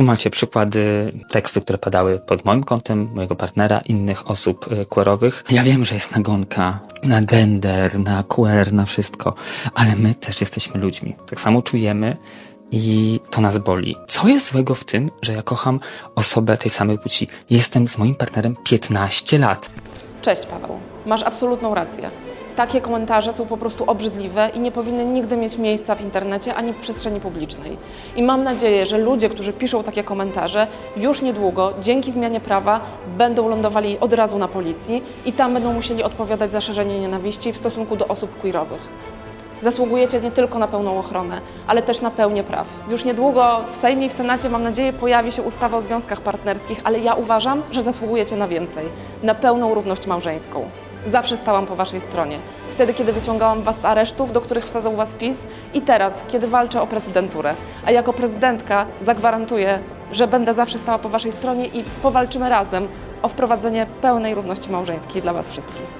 Tu macie przykłady tekstów, które padały pod moim kątem, mojego partnera, innych osób y, queerowych. Ja wiem, że jest nagonka na gender, na queer, na wszystko, ale my też jesteśmy ludźmi. Tak samo czujemy i to nas boli. Co jest złego w tym, że ja kocham osobę tej samej płci? Jestem z moim partnerem 15 lat. Cześć Paweł, masz absolutną rację. Takie komentarze są po prostu obrzydliwe i nie powinny nigdy mieć miejsca w internecie ani w przestrzeni publicznej. I mam nadzieję, że ludzie, którzy piszą takie komentarze, już niedługo, dzięki zmianie prawa, będą lądowali od razu na policji i tam będą musieli odpowiadać za szerzenie nienawiści w stosunku do osób queerowych. Zasługujecie nie tylko na pełną ochronę, ale też na pełnię praw. Już niedługo w Sejmie i w Senacie, mam nadzieję, pojawi się ustawa o związkach partnerskich, ale ja uważam, że zasługujecie na więcej, na pełną równość małżeńską. Zawsze stałam po Waszej stronie. Wtedy, kiedy wyciągałam Was z aresztów, do których wsadzał Was PiS i teraz, kiedy walczę o prezydenturę. A jako prezydentka zagwarantuję, że będę zawsze stała po Waszej stronie i powalczymy razem o wprowadzenie pełnej równości małżeńskiej dla Was wszystkich.